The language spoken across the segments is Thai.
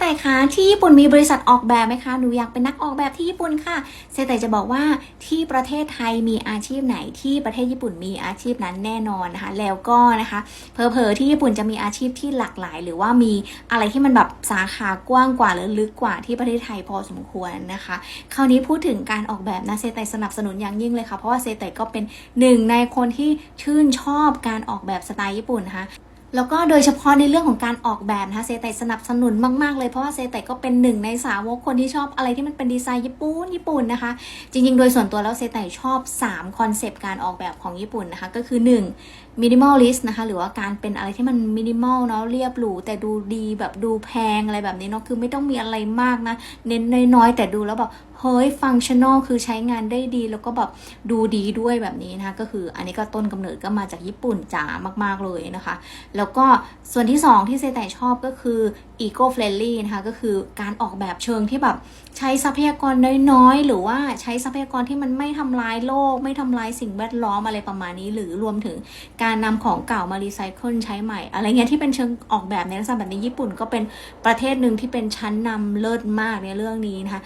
แต่คะที่ญี่ปุ่นมีบริษัทออกแบบไหมคะหนูอยากเป็นนักออกแบบที่ญี่ปุ่นค่ะเซแต่จะบอกว่าที่ประเทศไทยมีอาชีพไหนที่ประเทศญี่ปุ่นมีอาชีพนั้นแน่นอนนะคะ แล้วก็นะคะเพอเพอที่ญี่ปุ่นจะมีอาชีพที่หลากหลาย หรือว่ามีอะไรที่มันแบบสาขากว้างกว่าหรือลึกกว่าที่ประเทศไทยพอสมควรนะคะ คราวนี้พูดถึงการออกแบบนะเซไตสนับสนุนอย่างยิ่งเลยค่ะเพราะว่าเซไตก็เป็นหนึ่งในคนที่ชื่นชอบการออกแบบสไตล์ญี่ปุ่นนะคะ แล้วก็โดยเฉพาะในเรื่องของการออกแบบนะคะเซไตสนับสนุนมาก ๆ เลยเพราะว่าเซไตก็เป็นหนึ่งในสาวกคนที่ชอบอะไรที่มันเป็นดีไซน์ญี่ปุ่นญี่ปุ่นนะคะ จริง ๆ โดยส่วนตัวแล้วเซไตชอบ3คอนเซปต์การออกแบบของญี่ปุ่นนะคะ ก็คือ 1. มินิมอลลิสต์นะคะ หรือว่าการเป็นอะไรที่มันมินิมอลเนาะเรียบหรูแต่ดูดีแบบดูแพงอะไรแบบนี้เนาะคือไม่ต้องมีอะไรมากนะ เน้นน้อยๆแต่ดูแล้วแบบเฮ้ยฟังชั่นอลคือใช้งานได้ดี แล้วก็แบบดูดีด้วยแบบนี้นะคะก็คืออันนี้ก็ต้นกำเนิดก็มาจากญี่ปุ่นจ๋ามาก ๆ เลยนะคะ แล้วก็ส่วนที่ 2 ที่เซไตชอบก็คือ eco friendly นะคะก็คือการออกแบบเชิงที่แบบใช้ทรัพยากรน้อยๆ หรือว่าใช้ทรัพยากรที่มันไม่ทำลายโลก ไม่ทำลายสิ่งแวดล้อมอะไรประมาณนี้ หรือรวมถึงการนำของเก่ามารีไซเคิลใช้ใหม่ อะไรเงี้ยที่เป็นเชิงออกแบบในลักษณะแบบนี้ญี่ปุ่นก็เป็นประเทศหนึ่งที่เป็นชั้นนำเลิศมากในเรื่องนี้นะคะ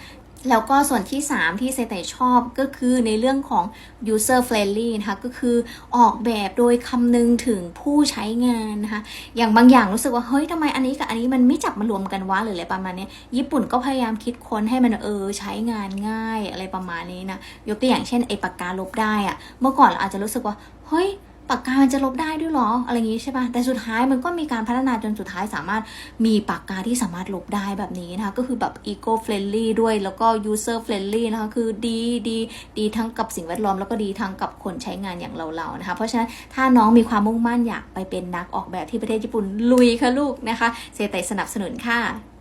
แล้วก็ส่วนที่ 3 ที่เซตชอบก็คือในเรื่องของ user friendly นะคะก็คือออกแบบโดยคำนึงถึงผู้ใช้งานนะคะอย่างบางอย่างรู้สึกว่า เฮ้ยทำไมอันนี้กับอันนี้มันไม่จับมารวมกันวะหรืออะไรประมาณนี้ญี่ปุ่นก็พยายามคิดค้นให้มันเออใช้งานง่ายอะไรประมาณนี้นะ ยกตัวอย่างเช่นไอ้ปากกาลบได้อะเมื่อก่อนเราอาจจะรู้สึกว่า เฮ้ย ปากกามันจะลบได้ด้วยเหรออะไรอย่างงี้ใช่ปะแต่สุดท้ายมันก็มีการพัฒนาจนสุดท้ายสามารถมีปากกาที่สามารถลบได้แบบนี้นะคะ ก็คือแบบ eco friendly ด้วยแล้วก็ user friendly นะคะ คือดีดีดีทั้งกับสิ่งแวดล้อมแล้วก็ดีทั้งกับคนใช้งานอย่างเราๆนะคะ เพราะฉะนั้นถ้าน้องมีความมุ่งมั่นอยากไปเป็นนักออกแบบที่ประเทศญี่ปุ่นลุยค่ะลูกนะคะ เซตสนับสนุนค่ะ